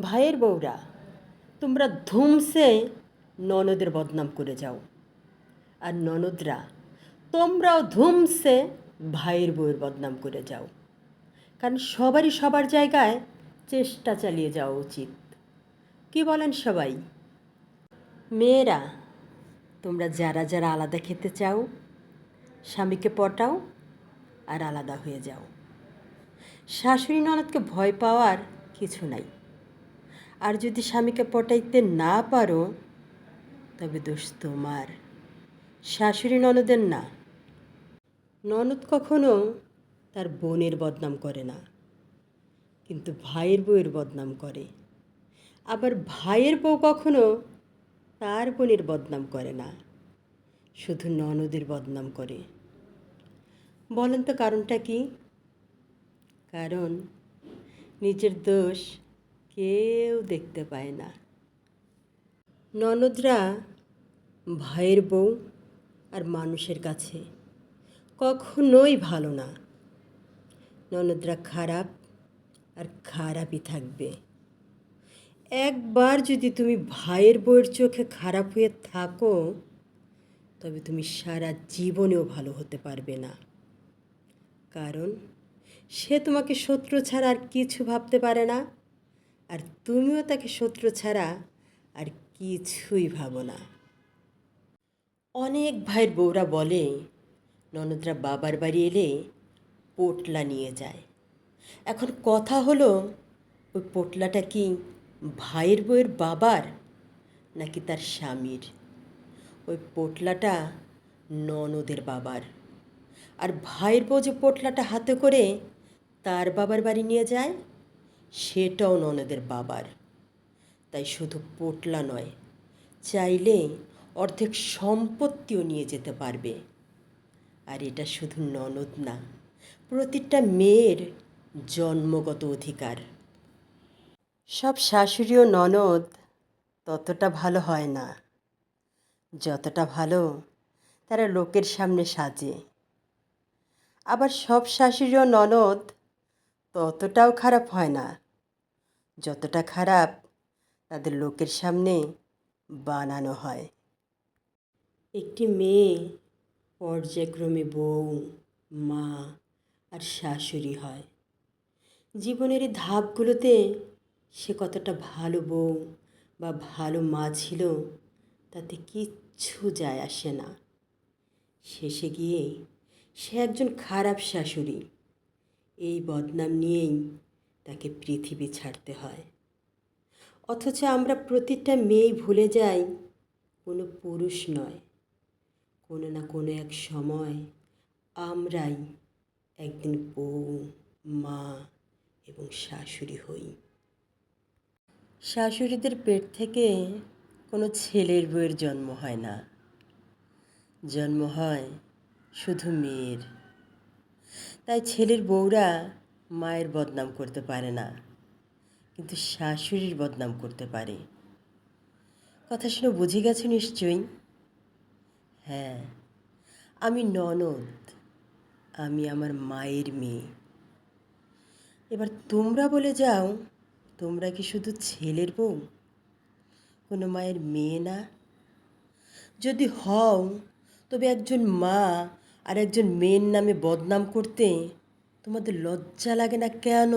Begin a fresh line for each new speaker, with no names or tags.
ভাইয়ের বউরা, তোমরা ধুমসে ননদের বদনাম করে যাও। আর ননদরা, তোমরাও ধুমসে ভাইয়ের বউয়ের বদনাম করে যাও। কারণ সবারই সবার জায়গায় চেষ্টা চালিয়ে যাওয়া উচিত। কি বলেন সবাই? মেয়েরা, তোমরা যারা যারা আলাদা খেতে চাও, স্বামীকে পটাও আর আলাদা হয়ে যাও। শাশুড়ি ননদকে ভয় পাওয়ার কিছু নাই। আর যদি স্বামীকে পটাইতে না পারো, তবে দোষ তোমার। শাশুড়ি ননদের না। ননদ কখনো তার বোনের বদনাম করে না, কিন্তু ভাইয়ের বউয়ের বদনাম করে। আবার ভাইয়ের বউ কখনো তার বোনের বদনাম করে না, শুধু ননদের বদনাম করে। বলেন তো কারণটা কি? কারণ নিজের দোষ কেউ দেখতে পায় না। ননদরা ভাইয়ের বউ আর মানুষের কাছে কখনোই ভালো না। ননদরা খারাপ আর খারাপই থাকবে। একবার যদি তুমি ভাইয়ের বউয়ের চোখে খারাপ হয়ে থাকো, তবে তুমি সারা জীবনেও ভালো হতে পারবে না। কারণ সে তোমাকে শত্রু ছাড়া আর কিছু ভাবতে পারে না। আর তুমিও তাকে শত্রু ছাড়া আর কিছুই ভাবো না। অনেক ভাইয়ের বউরা বলে, ননদরা বাবার বাড়ি এলে পোটলা নিয়ে যায়। এখন কথা হলো, ওই পোটলাটা কি ভাইয়ের বউয়ের বাবার নাকি তার স্বামীর? ওই পোটলাটা ননদের বাবার। আর ভাইয়ের বউ যে পোটলাটা হাতে করে তার বাবার বাড়ি নিয়ে যায় সেটাও ননদের বাবার। তাই শুধু পোটলা নয়, চাইলে অর্ধেক সম্পত্তিও নিয়ে যেতে পারবে। আর এটা শুধু ননদ না, প্রতিটা মেয়ের জন্মগত অধিকার। সব শাশুড়ি ও ননদ, ততটা ভালো হয় না। যতটা ভালো, তারা লোকের সামনে সাজে। আবার সব শাশুড়ি ও ননদ ততটাও খারাপ হয় না। যতটা খারাপ তাদের লোকের সামনে বানানো হয়। একটি মেয়ে পর্যায়ক্রমে বউ, মা আর শাশুড়ি হয়। জীবনের এই ধাপগুলোতে সে কতটা ভালো বউ বা ভালো মা ছিল তাতে কিচ্ছু যায় আসে না। শেষে গিয়ে সে একজন খারাপ শাশুড়ি। এই বদনাম নিয়েই তাকে পৃথিবী ছাড়তে হয়। অথচ আমরা প্রতিটা মেয়েই ভুলে যাই, কোনো পুরুষ নয়। কোনো না কোনো এক সময় আমরাই একদিন বউ, মা এবং শাশুড়ি হই। শাশুড়িদের পেট থেকে কোনো ছেলের বউয়ের জন্ম হয় না। জন্ম হয় শুধু মেয়ের। তাই ছেলের বউরা মায়ের বদনাম করতে পারে না, কিন্তু শাশুড়ির বদনাম করতে পারে। কথা শুনে বুঝে গেছো নিশ্চয়ই? হ্যাঁ আমি ননদ, আমি আমার মায়ের মেয়ে। এবার তোমরা বলে যাও, তোমরা কি শুধু ছেলের বউ? কোনো মায়ের মেয়ে না? যদি হও, তবে একজন মা আর একজন মেয়ের নামে বদনাম করতে তোমাদের লজ্জা লাগে না কেন?